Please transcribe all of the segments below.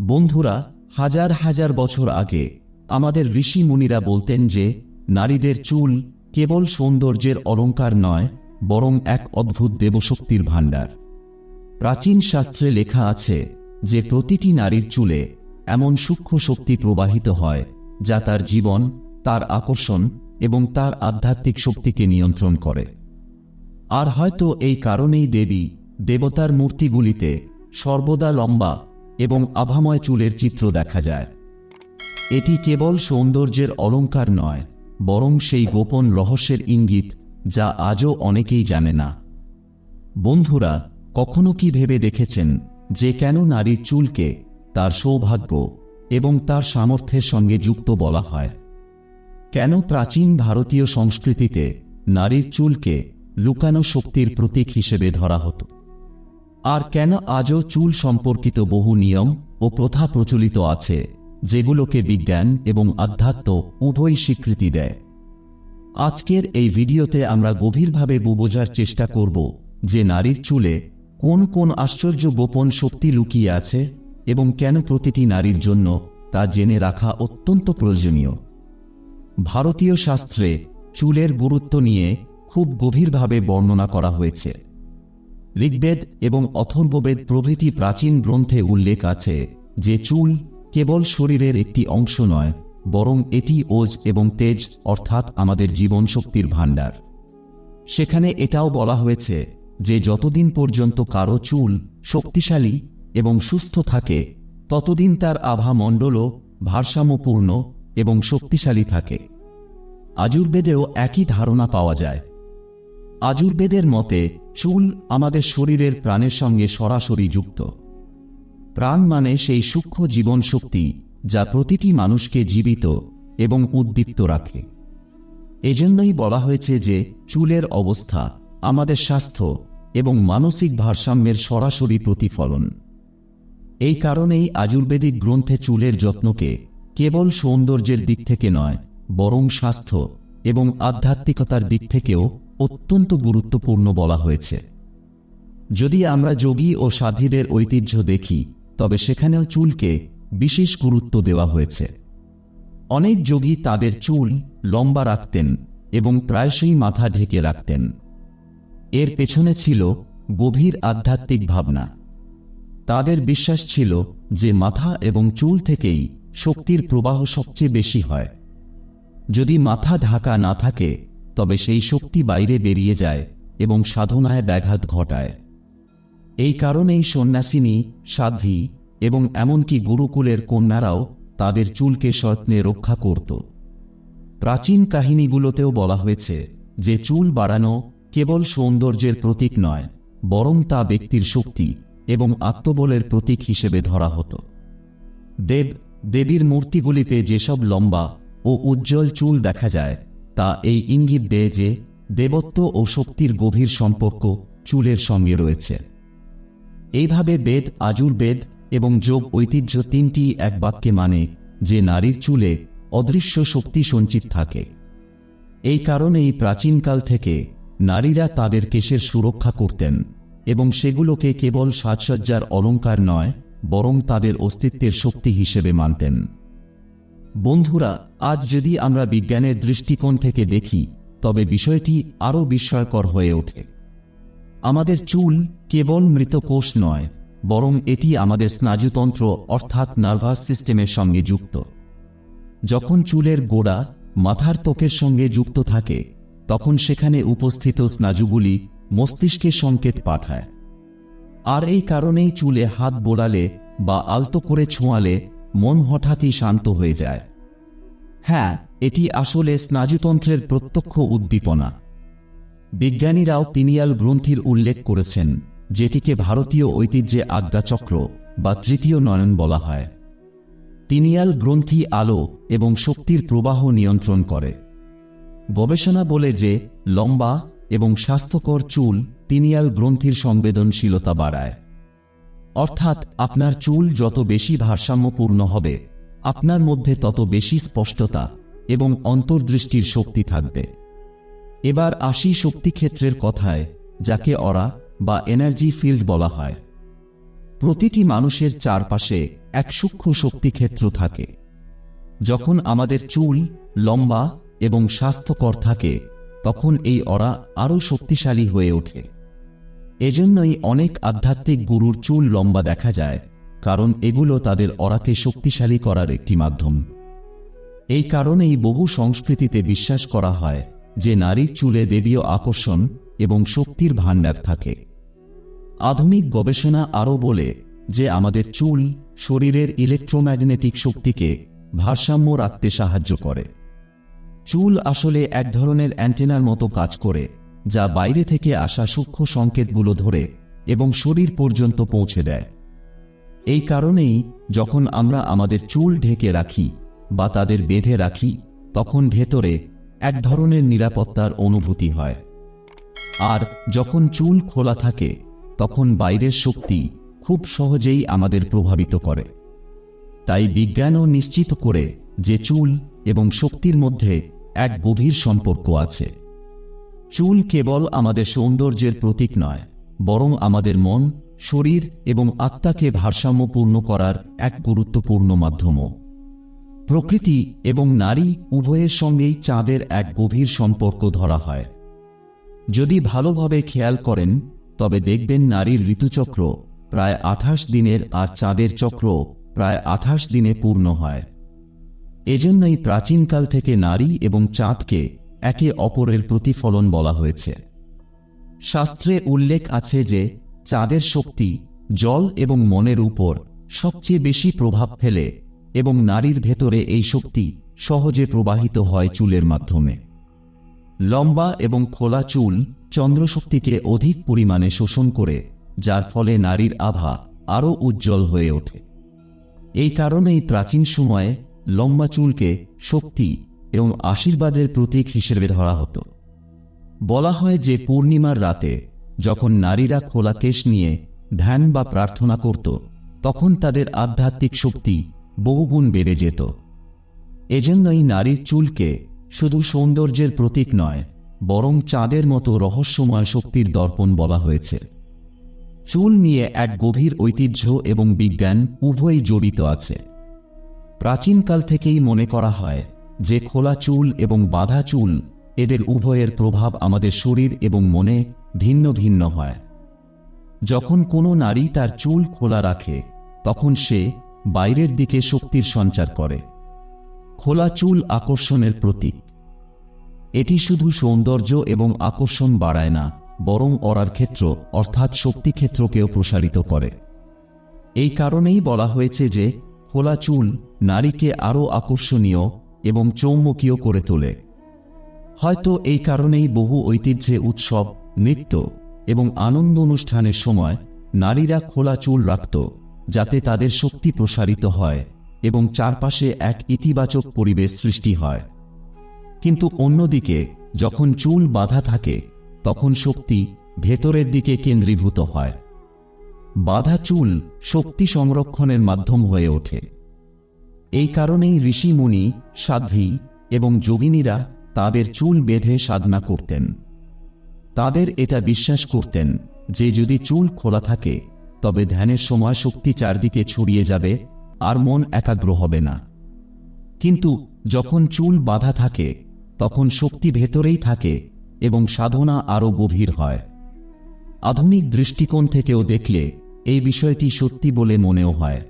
বন্ধুরা, হাজার হাজার বছর আগে আমাদের ঋষি মুনিরা বলতেন যে, নারীদের চুল কেবল সৌন্দর্যের অলংকার নয়, বরং এক অদ্ভুত দেবশক্তির ভাণ্ডার। প্রাচীন শাস্ত্রে লেখা আছে যে, প্রতিটি নারীর চুলে এমন সূক্ষ্ম শক্তি প্রবাহিত হয়, যা তার জীবন, তার আকর্ষণ এবং তার আধ্যাত্মিক শক্তিকে নিয়ন্ত্রণ করে। আর হয়তো এই কারণেই দেবী দেবতার মূর্তিগুলিতে সর্বদা লম্বা এবং আভাময় চুলের চিত্র দেখা যায়। এটি কেবল সৌন্দর্যের অলংকার নয়, বরং সেই গোপন রহস্যের ইঙ্গিত যা আজও অনেকেই জানে না। বন্ধুরা, কখনো কি ভেবে দেখেছেন যে কেন নারীর চুলকে তার সৌভাগ্য এবং তার সামর্থ্যের সঙ্গে যুক্ত বলা হয়? কেন প্রাচীন ভারতীয় সংস্কৃতিতে নারীর চুলকে লুকানো শক্তির প্রতীক হিসেবে ধরা হতো? আর কেন আজও চুল সম্পর্কিত বহু নিয়ম ও প্রথা প্রচলিত আছে, যেগুলোকে বিজ্ঞান এবং আধ্যাত্ম উভয়ই স্বীকৃতি দেয়। আজকের এই ভিডিওতে আমরা গভীরভাবে বোঝার চেষ্টা করব যে নারীর চুলে কোন কোন আশ্চর্য গোপন শক্তি লুকিয়ে আছে এবং কেন প্রতিটি নারীর জন্য তা জেনে রাখা অত্যন্ত প্রয়োজনীয়। ভারতীয় শাস্ত্রে চুলের গুরুত্ব নিয়ে খুব গভীরভাবে বর্ণনা করা হয়েছে। ঋগ্বেদ এবং অথর্ববেদ প্রভৃতি প্রাচীন গ্রন্থে উল্লেখ আছে যে চুল কেবল শরীরের একটি অংশ নয়, বরং এটি ওজ এবং তেজ, অর্থাৎ আমাদের জীবন শক্তির ভাণ্ডার। সেখানে এটাও বলা হয়েছে যে যতদিন পর্যন্ত কারও চুল শক্তিশালী এবং সুস্থ থাকে, ততদিন তার আভা মণ্ডলও ভারসাম্যপূর্ণ এবং শক্তিশালী থাকে। আজুর্বেদেও একই ধারণা পাওয়া যায় আজুর্বেদের মতে, চুল আমাদের শরীরের প্রাণের সঙ্গে সরাসরি যুক্ত। প্রাণ মানে সেই সূক্ষ্ম জীবন শক্তি যা প্রতিটি মানুষকে জীবিত এবং উদ্দীপ্ত রাখে। এজন্যই বলা হয়েছে যে, চুলের অবস্থা আমাদের স্বাস্থ্য এবং মানসিক ভারসাম্যের সরাসরি প্রতিফলন। এই কারণেই আজুর্বেদিক গ্রন্থে চুলের যত্নকে কেবল সৌন্দর্যের দিক থেকে নয়, বরং স্বাস্থ্য এবং আধ্যাত্মিকতার দিক থেকেও অত্যন্ত গুরুত্বপূর্ণ বলা হয়েছে। যদি আমরা যোগী ও সাধীদের ঐতিহ্য দেখি, তবে সেখানেও চুলকে বিশেষ গুরুত্ব দেওয়া হয়েছে। অনেক যোগী তাদের চুল লম্বা রাখতেন এবং প্রায়শই মাথা ঢেকে রাখতেন। এর পেছনে ছিল গভীর আধ্যাত্মিক ভাবনা। তাদের বিশ্বাস ছিল যে মাথা এবং চুল থেকেই শক্তির প্রবাহ সবচেয়ে বেশি হয়। যদি মাথা ঢাকা না থাকে তবে সেই শক্তি বাইরে বেরিয়ে যায় এবং সাধনায় ব্যাঘাত ঘটায়। এই কারণেই সন্ন্যাসিনী, সাধ্বী এবং এমনকি গুরুকুলের কন্যারাও তাদের চুলকে যত্নে রক্ষা করত। প্রাচীন কাহিনীগুলোতেও বলা হয়েছে যে চুল বাড়ানো কেবল সৌন্দর্যের প্রতীক নয়, বরং তা ব্যক্তির শক্তি এবং আত্মবলের প্রতীক হিসেবে ধরা হতো। দেব, দেবীর মূর্তিগুলিতে যেসব লম্বা ও উজ্জ্বল চুল দেখা যায় তা এই ইঙ্গিত দেয় যে দেবত্ব ও শক্তির গভীর সম্পর্ক চুলের সঙ্গে রয়েছে। এইভাবে বেদ আজুর্বেদ এবং যোগ ঐতিহ্য তিনটি এক বাক্যে মানে যে নারীর চুলে অদৃশ্য শক্তি সঞ্চিত থাকে। এই কারণেই প্রাচীনকাল থেকে নারীরা তাদের কেশের সুরক্ষা করতেন এবং সেগুলোকে কেবল সাজসজ্জার অলংকার নয়, বরং তাদের অস্তিত্বের শক্তি হিসেবে মানতেন। বন্ধুরা, আজ যদি আমরা বিজ্ঞানের দৃষ্টিকোণ থেকে দেখি, তবে বিষয়টি আরও বিস্ময়কর হয়ে ওঠে। আমাদের চুল কেবল মৃত কোষ নয়, বরং এটি আমাদের স্নায়ুতন্ত্র, অর্থাৎ নার্ভাস সিস্টেমের সঙ্গে যুক্ত। যখন চুলের গোড়া মাথার ত্বকের সঙ্গে যুক্ত থাকে, তখন সেখানে উপস্থিত স্নায়ুগুলি মস্তিষ্কে সংকেত পাঠায়। আর এই কারণেই চুলে হাত বোড়ালে বা আলতো করে ছোঁয়ালে মন হঠাৎই শান্ত হয়ে যায়। হ্যাঁ এটি আসলে স্নায়ুতন্ত্রের প্রত্যক্ষ উদ্দীপনা। বিজ্ঞানীরাও পিনিয়াল গ্রন্থির উল্লেখ করেছেন, যেটিকে ভারতীয় ঐতিহ্যে আজ্ঞাচক্র বা তৃতীয় নয়ন বলা হয়। পিনিয়াল গ্রন্থি আলো এবং শক্তির প্রবাহ নিয়ন্ত্রণ করে। গবেষণা বলে যে, লম্বা এবং স্বাস্থ্যকর চুল পিনিয়াল গ্রন্থির সংবেদনশীলতা বাড়ায়। অর্থাৎ, আপনার চুল যত বেশি ভারসাম্যপূর্ণ হবে আপনার মধ্যে তত বেশি স্পষ্টতা এবং অন্তর্দৃষ্টির শক্তি থাকবে। এবার আসি শক্তিক্ষেত্রের কথায়, যাকে অরা বা এনার্জি ফিল্ড বলা হয়। প্রতিটি মানুষের চারপাশে এক সূক্ষ্ম শক্তিক্ষেত্র থাকে। যখন আমাদের চুল লম্বা এবং স্বাস্থ্যকর থাকে, তখন এই অরা আরও শক্তিশালী হয়ে ওঠে। এজন্যই অনেক আধ্যাত্মিক গুরুর চুল লম্বা দেখা যায়। কারণ এগুলো তাদের অরাকে শক্তিশালী করার একটি মাধ্যম। এই কারণেই বহু সংস্কৃতিতে বিশ্বাস করা হয় যে নারীর চুলে দেবীয় আকর্ষণ এবং শক্তির ভাণ্ডার থাকে। আধুনিক গবেষণা আরও বলে যে আমাদের চুল শরীরের ইলেকট্রোম্যাগনেটিক শক্তিকে ভারসাম্য রাখতে সাহায্য করে। চুল আসলে এক ধরনের অ্যান্টেনার মতো কাজ করে, যা বাইরে থেকে আসা সূক্ষ্ম সংকেতগুলো ধরে এবং শরীর পর্যন্ত পৌঁছে দেয়। এই কারণেই যখন আমরা আমাদের চুল ঢেকে রাখি বা তাদের বেঁধে রাখি, তখন ভেতরে এক ধরনের নিরাপত্তার অনুভূতি হয়। আর যখন চুল খোলা থাকে, তখন বাইরের শক্তি খুব সহজেই আমাদের প্রভাবিত করে। তাই বিজ্ঞানও নিশ্চিত করে যে চুল এবং শক্তির মধ্যে এক গভীর সম্পর্ক আছে। চুল কেবল আমাদের সৌন্দর্যের প্রতীক নয়, বরং আমাদের মন শরীর এবং আত্মাকে ভারসাম্যপূর্ণ করার এক গুরুত্বপূর্ণ মাধ্যমও। প্রকৃতি এবং নারী উভয়ের সঙ্গেই চাঁদের এক গভীর সম্পর্ক ধরা হয়। যদি ভালোভাবে খেয়াল করেন, তবে দেখবেন নারীর ঋতুচক্র প্রায় আঠাশ দিনের আর চাঁদের চক্র প্রায় আঠাশ দিনে পূর্ণ হয়। এজন্যই প্রাচীনকাল থেকে নারী এবং চাঁদকে একে অপরের প্রতিফলন বলা হয়েছে। শাস্ত্রে উল্লেখ আছে যে চাঁদের শক্তি জল এবং মনের উপর সবচেয়ে বেশি প্রভাব ফেলে এবং নারীর ভেতরে এই শক্তি সহজে প্রবাহিত হয় চুলের মাধ্যমে। লম্বা এবং খোলা চুল চন্দ্রশক্তিকে অধিক পরিমাণে শোষণ করে, যার ফলে নারীর আভা আরও উজ্জ্বল হয়ে ওঠে। এই কারণেই প্রাচীন সময়ে লম্বা চুলকে শক্তি এবং আশীর্বাদের প্রতীক হিসেবে ধরা হতো। বলা হয় যে পূর্ণিমার রাতে যখন নারীরা খোলা কেশ নিয়ে ধ্যান বা প্রার্থনা করত, তখন তাদের আধ্যাত্মিক শক্তি বহুগুণ বেড়ে যেত। এজন্যই নারীর চুলকে শুধু সৌন্দর্যের প্রতীক নয়, বরং চাঁদের মতো রহস্যময় শক্তির দর্পণ বলা হয়েছে। চুল নিয়ে এক গভীর ঐতিহ্য এবং বিজ্ঞান উভয়ই জড়িত আছে। প্রাচীনকাল থেকেই মনে করা হয় যে খোলা চুল এবং বাঁধা চুল এদের উভয়ের প্রভাব আমাদের শরীর এবং মনে ভিন্ন ভিন্ন হয়। যখন কোনো নারী তার চুল খোলা রাখে, তখন সে বাইরের দিকে শক্তির সঞ্চার করে। খোলা চুল আকর্ষণের প্রতীক। এটি শুধু সৌন্দর্য এবং আকর্ষণ বাড়ায় না, বরং অরার ক্ষেত্র, অর্থাৎ শক্তি ক্ষেত্রকেও প্রসারিত করে। এই কারণেই বলা হয়েছে যে, খোলা চুল নারীকে আরও আকর্ষণীয় এবং চৌম্বকীয় করে তোলে। হয়তো এই কারণেই বহু ঐতিহ্যে উৎসব নৃত্য এবং আনন্দ অনুষ্ঠানের সময় নারীরা খোলা চুল রাখত, যাতে তাদের শক্তি প্রসারিত হয় এবং চারপাশে এক ইতিবাচক পরিবেশ সৃষ্টি হয়। কিন্তু অন্যদিকে, যখন চুল বাঁধা থাকে, তখন শক্তি ভেতরের দিকে কেন্দ্রীভূত হয়। বাঁধা চুল শক্তি সংরক্ষণের মাধ্যম হয়ে ওঠে। এই কারণেই ঋষি মুনি সাধ্বী এবং যোগিনীরা তাদের চুল বেঁধে সাধনা করতেন। তাদের এটা বিশ্বাস করতেন যে যদি চুল খোলা থাকে, তবে ধ্যানের সময় শক্তি চারদিকে ছড়িয়ে যাবে আর মন একাগ্র হবে না। কিন্তু যখন চুল বাঁধা থাকে, তখন শক্তি ভেতরেই থাকে এবং সাধনা আরও গভীর হয়। আধুনিক দৃষ্টিকোণ থেকেও দেখলে এই বিষয়টি সত্যি বলে মনেও হয়।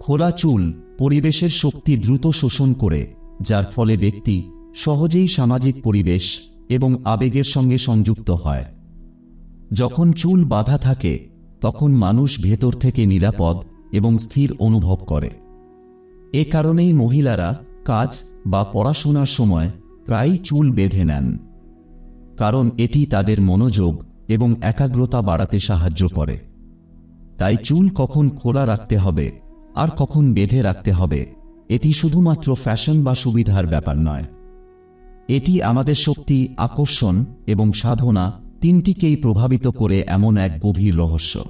খোলা চুল পরিবেশের শক্তি দ্রুত শোষণ করে, যার ফলে ব্যক্তি সহজেই সামাজিক পরিবেশ এবং আবেগের সঙ্গে সংযুক্ত হয়। যখন চুল বাঁধা থাকে, তখন মানুষ ভেতর থেকে নিরাপদ এবং স্থির অনুভব করে। এ কারণেই মহিলারা কাজ বা পড়াশোনার সময় প্রায়ই চুল বেঁধে নেন। কারণ এটি তাদের মনোযোগ এবং একাগ্রতা বাড়াতে সাহায্য করে। তাই চুল কখন খোলা রাখতে হবে আর কখন বেঁধে রাখতে হবে, এটি শুধুমাত্র ফ্যাশন বা সুবিধার ব্যাপার নয়। এটি আমাদের শক্তি, আকর্ষণ এবং সাধনা তিনটিকেই প্রভাবিত করে এমন এক গভীর রহস্য।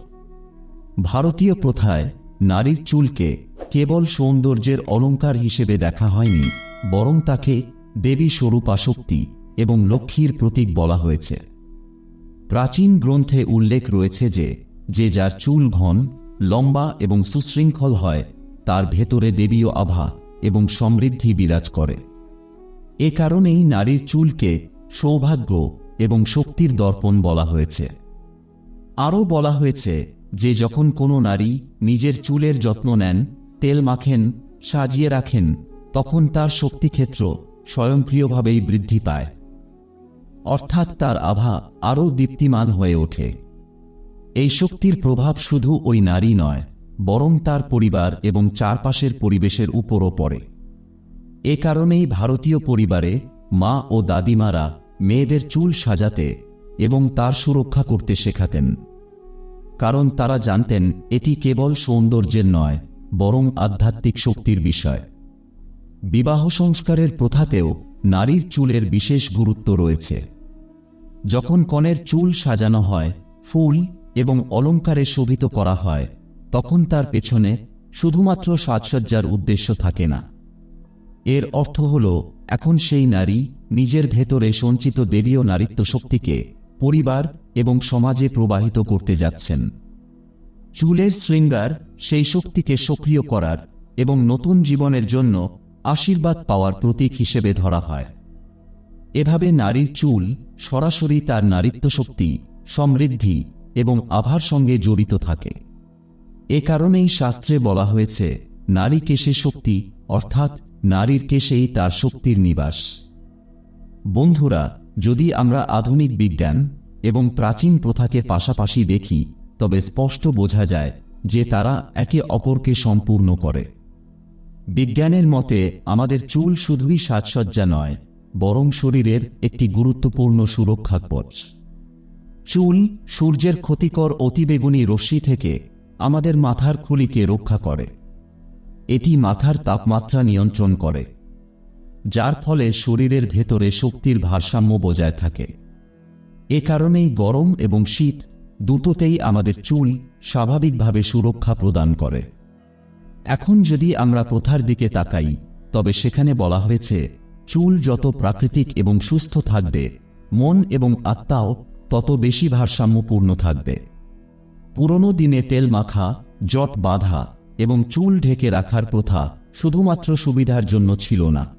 ভারতীয় প্রথায় নারীর চুলকে কেবল সৌন্দর্যের অলঙ্কার হিসেবে দেখা হয়নি, বরং তাকে দেবী স্বরূপা শক্তি এবং লক্ষ্মীর প্রতীক বলা হয়েছে। প্রাচীন গ্রন্থে উল্লেখ রয়েছে যে যে যার চুল ঘন, লম্বা এবং সুশৃঙ্খল হয়, তার ভেতরে দেবীয় আভা এবং সমৃদ্ধি বিরাজ করে। এ কারণেই নারীর চুলকে সৌভাগ্য এবং শক্তির দর্পণ বলা হয়েছে। আরও বলা হয়েছে যে, যখন কোনো নারী নিজের চুলের যত্ন নেন, তেল মাখেন, সাজিয়ে রাখেন, তখন তার শক্তিক্ষেত্র স্বয়ংক্রিয়ভাবেই বৃদ্ধি পায়। অর্থাৎ তার আভা আরও দীপ্তিমান হয়ে ওঠে। এই শক্তির প্রভাব শুধু ওই নারী নয়, বরং তার পরিবার এবং চারপাশের পরিবেশের উপরও পড়ে। এ কারণেই ভারতীয় পরিবারে মা ও দাদিমারা মেয়েদের চুল সাজাতে এবং তার সুরক্ষা করতে শেখাতেন। কারণ তারা জানতেন এটি কেবল সৌন্দর্যের নয়, বরং আধ্যাত্মিক শক্তির বিষয়। বিবাহ সংস্কারের প্রথাতেও নারীর চুলের বিশেষ গুরুত্ব রয়েছে। যখন কনের চুল সাজানো হয়, ফুল এবং অলঙ্কারে শোভিত করা হয়, তখন তার পেছনে শুধুমাত্র সাজসজ্জার উদ্দেশ্য থাকে না। এর অর্থ হল, এখন সেই নারী নিজের ভেতরে সঞ্চিত দেবীয় নারীত্ব শক্তিকে পরিবার এবং সমাজে প্রবাহিত করতে যাচ্ছেন। চুলের শৃঙ্গার সেই শক্তিকে সক্রিয় করার এবং নতুন জীবনের জন্য আশীর্বাদ পাওয়ার প্রতীক হিসেবে ধরা হয়। এভাবে নারীর চুল সরাসরি তার নারীত্ব শক্তি সমৃদ্ধি এবং আভার সঙ্গে জড়িত থাকে। এ কারণেই শাস্ত্রে বলা হয়েছে নারী কেশে শক্তি, অর্থাৎ নারীর কেশেই তার শক্তির নিবাস। বন্ধুরা, যদি আমরা আধুনিক বিজ্ঞান এবং প্রাচীন প্রথাকে পাশাপাশি দেখি, তবে স্পষ্ট বোঝা যায় যে তারা একে অপরকে সম্পূর্ণ করে। বিজ্ঞানের মতে, আমাদের চুল শুধুই সাজসজ্জা নয়, বরং শরীরের একটি গুরুত্বপূর্ণ সুরক্ষা কবচ চুল সূর্যের ক্ষতিকর অতিবেগুনি রশ্মি থেকে আমাদের মাথার খুলিকে রক্ষা করে। এটি মাথার তাপমাত্রা নিয়ন্ত্রণ করে, যার ফলে শরীরের ভেতরে শক্তির ভারসাম্য বজায় থাকে। এ কারণেই গরম এবং শীত দুটোতেই আমাদের চুল স্বাভাবিকভাবে সুরক্ষা প্রদান করে। এখন যদি আমরা প্রথার দিকে তাকাই, তবে সেখানে বলা হয়েছে, চুল যত প্রাকৃতিক এবং সুস্থ থাকবে, মন এবং আত্মাও তত বেশি ভারসাম্যপূর্ণ থাকবে। পুরনো দিনে তেল মাখা, জট বাঁধা এবং চুল ঢেকে রাখার প্রথা শুধুমাত্র সুবিধার জন্য ছিল না।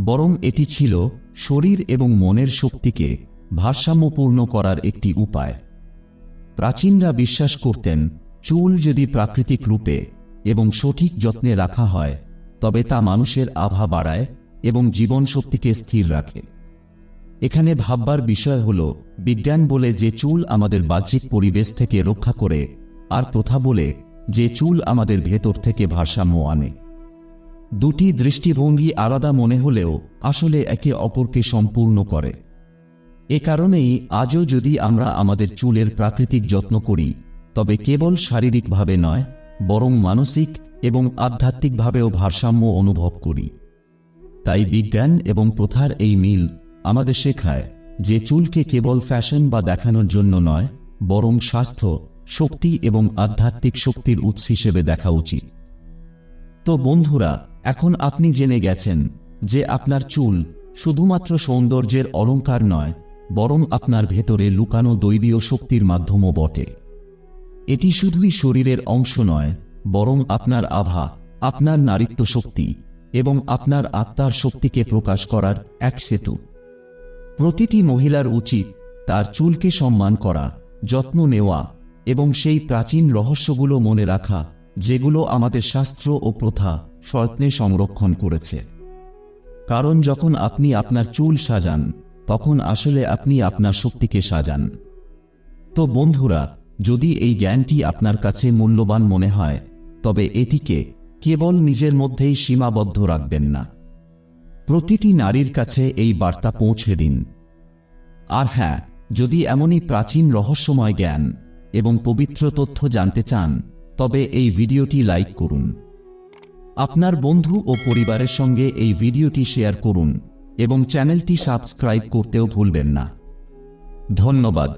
বরং এটি ছিল শরীর এবং মনের শক্তিকে ভারসাম্যপূর্ণ করার একটি উপায়। প্রাচীনরা বিশ্বাস করতেন, চুল যদি প্রাকৃতিক রূপে এবং সঠিক যত্নে রাখা হয়, তবে তা মানুষের আভা বাড়ায় এবং জীবন শক্তিকে স্থির রাখে। এখানে ভাববার বিষয় হল, বিজ্ঞান বলে যে চুল আমাদের বাহ্যিক পরিবেশ থেকে রক্ষা করে, আর প্রথা বলে যে চুল আমাদের ভেতর থেকে ভারসাম্য আনে। দুটি দৃষ্টিভঙ্গি আলাদা মনে হলেও আসলে একে অপরকে সম্পূর্ণ করে। এ কারণেই আজও যদি আমরা আমাদের চুলের প্রাকৃতিক যত্ন করি, তবে কেবল শারীরিকভাবে নয়, বরং মানসিক এবং আধ্যাত্মিকভাবেও ভারসাম্য অনুভব করি। তাই বিজ্ঞান এবং প্রথার এই মিল আমাদের শেখায় যে চুলকে কেবল ফ্যাশন বা দেখানোর জন্য নয়, বরং স্বাস্থ্য শক্তি এবং আধ্যাত্মিক শক্তির উৎস হিসেবে দেখা উচিত। তো বন্ধুরা, এখন আপনি জেনে গেছেন যে আপনার চুল শুধুমাত্র সৌন্দর্যের অলংকার নয়, বরং আপনার ভেতরে লুকানো দৈবীয় শক্তির মাধ্যমও বটে। এটি শুধুই শরীরের অংশ নয়, বরং আপনার আভা, আপনার নারীত্ব শক্তি এবং আপনার আত্মার শক্তিকে প্রকাশ করার এক সেতু। প্রতিটি মহিলার উচিত তার চুলকে সম্মান করা, যত্ন নেওয়া এবং সেই প্রাচীন রহস্যগুলো মনে রাখা, যেগুলো আমাদের শাস্ত্র ও প্রথা সয়ত্নে সংরক্ষণ করেছে। কারণ যখন আপনি আপনার চুল সাজান, তখন আসলে আপনি আপনার শক্তিকে সাজান। তো বন্ধুরা, যদি এই জ্ঞানটি আপনার কাছে মূল্যবান মনে হয়, তবে এটিকে কেবল নিজের মধ্যেই সীমাবদ্ধ রাখবেন না। প্রতিটি নারীর কাছে এই বার্তা পৌঁছে দিন। আর হ্যাঁ যদি এমনই প্রাচীন রহস্যময় জ্ঞান এবং পবিত্র তথ্য জানতে চান, তবে এই ভিডিওটি লাইক করুন। আপনার বন্ধু ও পরিবারের সঙ্গে এই ভিডিওটি শেয়ার করুন এবং চ্যানেলটি সাবস্ক্রাইব করতেও ভুলবেন না। ধন্যবাদ।